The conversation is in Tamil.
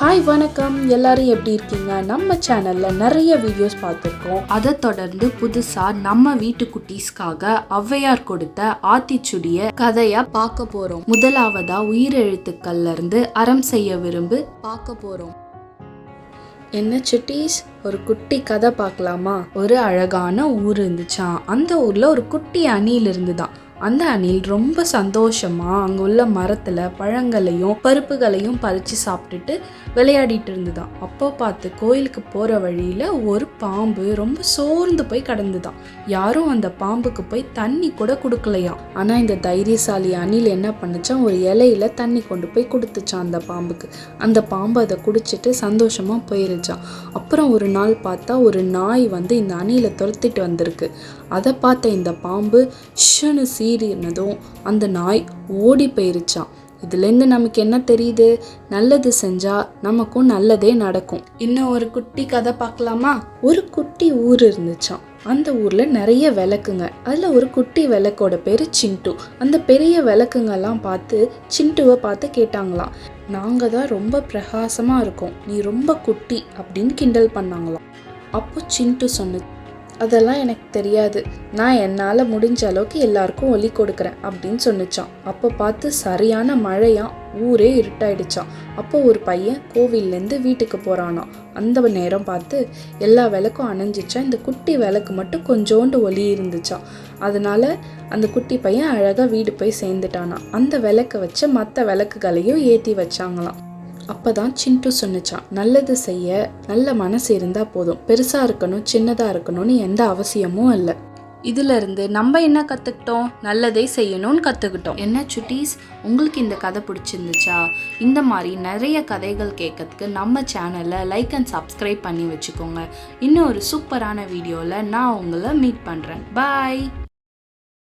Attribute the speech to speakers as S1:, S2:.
S1: ஹாய் வணக்கம். எல்லாரும் எப்படி இருக்கீங்க? நம்ம சேனல்ல நிறைய வீடியோஸ் பார்த்துருக்கோம். அதை தொடர்ந்து புதுசா நம்ம வீட்டு குட்டீஸ்க்காக ஔவையார் கொடுத்த ஆத்திச்சுடிய கதையா பார்க்க போறோம். முதலாவதா உயிரெழுத்துக்கள்ல இருந்து அறம் செய்ய விரும்பு பார்க்க போறோம். என்ன சுட்டீஸ்? ஒரு குட்டி கதை பார்க்கலாமா? ஒரு அழகான ஊர் இருந்துச்சா அந்த ஊர்ல ஒரு குட்டி அணில் இருந்துதான். அந்த அணில் ரொம்ப சந்தோஷமா அங்க உள்ள மரத்துல பழங்களையும் பருப்புகளையும் பறிச்சு சாப்பிட்டுட்டு விளையாடிட்டு இருந்துதான். அப்போ பார்த்து கோயிலுக்கு போற வழியில ஒரு பாம்பு ரொம்ப சோர்ந்து போய் கடந்துதான். யாரும் அந்த பாம்புக்கு போய் தண்ணி கூட கொடுக்கலையாம் ஆனா இந்த தைரியசாலி அணில் என்ன பண்ணுச்சான்? ஒரு இலையில தண்ணி கொண்டு போய் கொடுத்துச்சான் அந்த பாம்புக்கு. அந்த பாம்பு அதை குடிச்சிட்டு சந்தோஷமா போயிருச்சான். அப்புறம் ஒரு நாள் பார்த்தா ஒரு நாய் வந்து இந்த அணிலை துரத்திட்டு வந்திருக்கு. அதை பார்த்த இந்த பாம்பு ஷுன்னு சீறினதும் அந்த நாய் ஓடி போயிருச்சான் இதுலேருந்து நமக்கு என்ன தெரியுது? நல்லது செஞ்சால் நமக்கும் நல்லதே நடக்கும். இன்னும் ஒரு குட்டி கதை பார்க்கலாமா? ஒரு குட்டி ஊர் இருந்துச்சான் அந்த ஊரில் நிறைய விளக்குங்க. அதில் ஒரு குட்டி விளக்கோட பேர் சிண்டு. அந்த பெரிய விளக்குங்கெல்லாம் பார்த்து சிண்டுவை பார்த்து கேட்டாங்களாம். நாங்கள் தான் ரொம்ப பிரகாசமாக இருக்கோம். நீ ரொம்ப குட்டி அப்படின்னு கிண்டல் பண்ணாங்களாம். அப்போ சிண்டு சொன்னது அதெல்லாம் எனக்கு தெரியாது. நான் என்னால் முடிஞ்ச அளவுக்கு எல்லாருக்கும் ஒலி கொடுக்குறேன் அப்படின்னு சொன்னிச்சான். அப்போ பார்த்து சரியான மழையாக ஊரே இருட்டாயிடுச்சான் அப்போ ஒரு பையன் கோவில்லேருந்து வீட்டுக்கு போகிறானாம் அந்த நேரம் பார்த்து எல்லா விளக்கும் அணைஞ்சிச்சா இந்த குட்டி விளக்கு மட்டும் கொஞ்சோண்டு ஒலி இருந்துச்சான் அதனால அந்த குட்டி பையன் அழகாக வீடு போய் சேர்ந்துட்டானாம். அந்த விளக்கை வச்சு மற்ற விளக்குகளையும் ஏற்றி வச்சாங்களாம். அப்பதான் சின்ட்டு சொன்னிச்சான் நல்லது செய்ய நல்ல மனசு இருந்தால் போதும். பெருசாக இருக்கணும் சின்னதாக இருக்கணும்னு எந்த அவசியமும் இல்லை. இதிலிருந்து நம்ம என்ன கற்றுக்கிட்டோம் நல்லதே செய்யணும்னு கற்றுக்கிட்டோம் என்ன சுட்டீஸ்? உங்களுக்கு இந்த கதை பிடிச்சிருந்துச்சா? இந்த மாதிரி நிறைய கதைகள் கேட்கறதுக்கு நம்ம சேனலை லைக் அண்ட் சப்ஸ்கிரைப் பண்ணி வச்சுக்கோங்க. இன்னும் ஒரு சூப்பரான வீடியோவில் நான் உங்களை மீட் பண்ணுறேன் பாய்